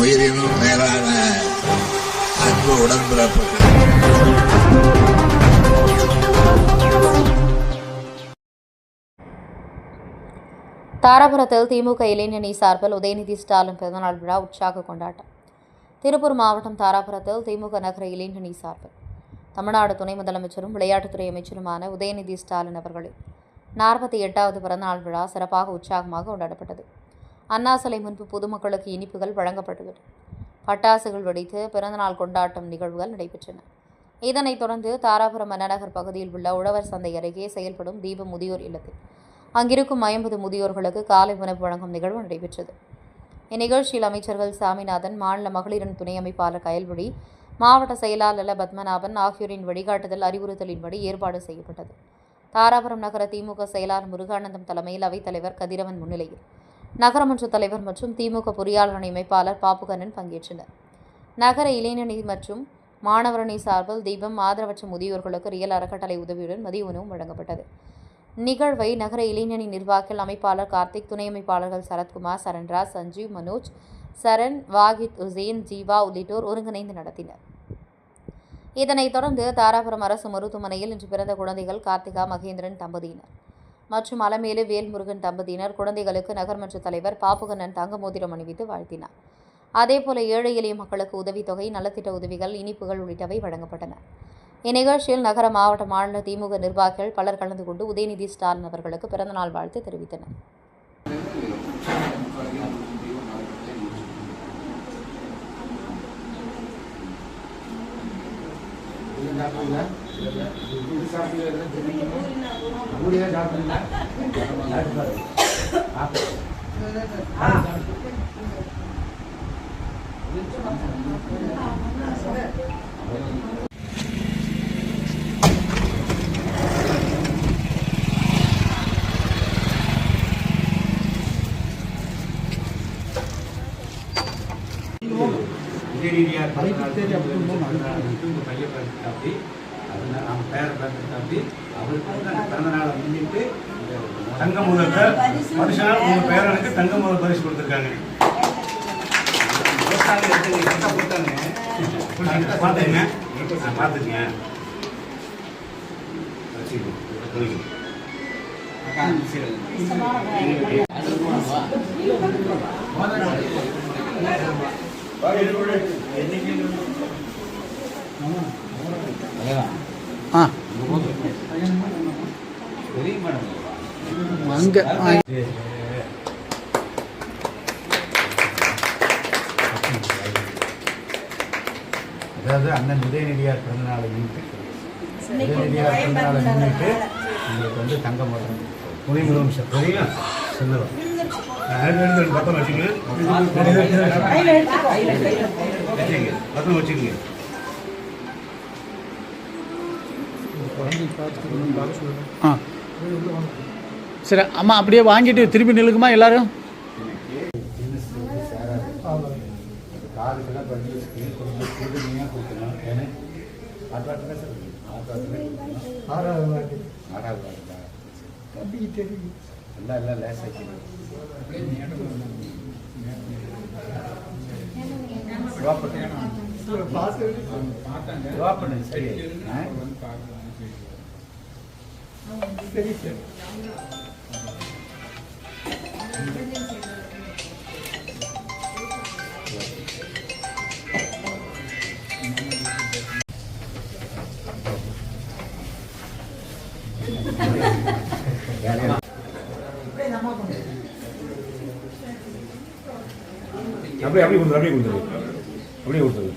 உயிரினும் மேலான அன்பு உடன்பிறப்புகள். தாராபுரத்தில் திமுக இளைஞரணி சார்பில் உதயநிதி ஸ்டாலின் பிறந்தநாள் விழா உற்சாக கொண்டாட்டம். திருப்பூர் மாவட்டம் தாராபுரத்தில் திமுக நகர இளைஞரணி சார்பில் தமிழ்நாடு துணை முதலமைச்சரும் விளையாட்டுத்துறை அமைச்சருமான உதயநிதி ஸ்டாலின் அவர்களின் நாற்பத்தி எட்டாவது பிறந்தநாள் விழா சிறப்பாக உற்சாகமாக கொண்டாடப்பட்டது. அண்ணா சிலை முன்பு பொதுமக்களுக்கு இனிப்புகள் வழங்கப்பட்டது. பட்டாசுகள் வெடித்து பிறந்தநாள் கொண்டாட்டம் நிகழ்வுகள் நடைபெற்றன. இதனைத் தொடர்ந்து தாராபுரம் மன்னநகர் பகுதியில் உள்ள உழவர் சந்தை அருகே செயல்படும் தீப முதியோர் இல்லத்தில். அங்கிருக்கும் ஐம்பது முதியோர்களுக்கு காலை உணவு வழங்கும் நிகழ்வு நடைபெற்றது. இந்நிகழ்ச்சியில் அமைச்சர்கள் சாமிநாதன் மாநில மகளிரின் துணை அமைப்பாளர் கயல்விழி மாவட்ட செயலாளர் பத்மநாபன் ஆகியோரின் வழிகாட்டுதல் அறிவுறுத்தலின்படி ஏற்பாடு செய்யப்பட்டது. தாராபுரம் நகர திமுக செயலாளர் முருகானந்தம் தலைமையில் அவைத்தலைவர் கதிரவன் முன்னிலையில் நகரமன்ற தலைவர் மற்றும் திமுக பொறியாளர் அமைப்பாளர் பாப்புகண்ணன் பங்கேற்றனர். நகர இளைஞரணி மற்றும் மாணவரணி சார்பில் தீபம் ஆதரவற்ற முதியோர்களுக்கு ரியல் அறக்கட்டளை உதவியுடன் மதிய உணவும் வழங்கப்பட்டது. நிகழ்வை நகர இளைஞரணி நிர்வாகிகள் அமைப்பாளர் கார்த்திக் துணை அமைப்பாளர்கள் சரத்குமார் சரண்ராஜ் சஞ்சீவ் மனோஜ் சரண் வாகித் உசேன் ஜீவா உள்ளிட்டோர் ஒருங்கிணைந்து நடத்தினர். இதனைத் தொடர்ந்து தாராபுரம் அரசு மருத்துவமனையில் இன்று பிறந்த குழந்தைகள் கார்த்திகா மகேந்திரன் தம்பதியினர். மற்றும் அலமேலு வேல்முருகன் தம்பதியினர் குழந்தைகளுக்கு நகர்மன்ற தலைவர் பாப்புகண்ணன் தங்க மோதிரம் அணிவித்து வாழ்த்தினார். அதேபோல ஏழை எளிய மக்களுக்கு உதவித்தொகை நலத்திட்ட உதவிகள் இனிப்புகள் உள்ளிட்டவை வழங்கப்பட்டன. இந்நிகழ்ச்சியில் நகர மாவட்ட மாநில திமுக நிர்வாகிகள் பலர் கலந்து கொண்டு உதயநிதி ஸ்டாலின் அவர்களுக்கு பிறந்தநாள் வாழ்த்து தெரிவித்தனர். உதயநிதியார் பிறந்தநாள் உங்கள் பையன் பிறந்தாப்படி அதனால் அவன் பேரை பிறந்தாப்படி அவருக்கு வந்து அந்த பிறந்தநாளை முன்னிட்டு தங்க முதல்ல வருஷம் உங்கள் பேரனுக்கு தங்க முதல் பரிசு கொடுத்துருக்காங்க. ஆ, பார்த்துக்கங்க. வச்சுக்கோங்க. ஆ அங்கே அதாவது அண்ணன் உதயநிதியார் பிறந்தநாளை முன்னிட்டு உதயநிதியார் பிறந்தநாளை முன்னிட்டு உங்களுக்கு வந்து தங்க மரம் துணை முதலமைச்சர் சின்னதம் பக்கம் வச்சுக்கங்க. பக்கம் வச்சுக்கங்க. ஆ. சரி அம்மா அப்படியே வாங்கிட்டு திரும்பி நிலுக்குமா எல்லாரும். சரி லேசாக்கணும் யோப்பண்ணு சரி ஆ? அப்படியே அப்படியே கொடுத்துரு அப்படியே கொடுத்துரு அப்படியே கொடுத்துரு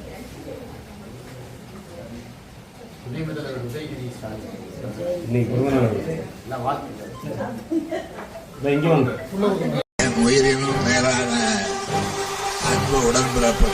இன்னைக்கு பிறந்தநாள் உயிரினும் மேலான அன்பு உடன்பிறப்பு.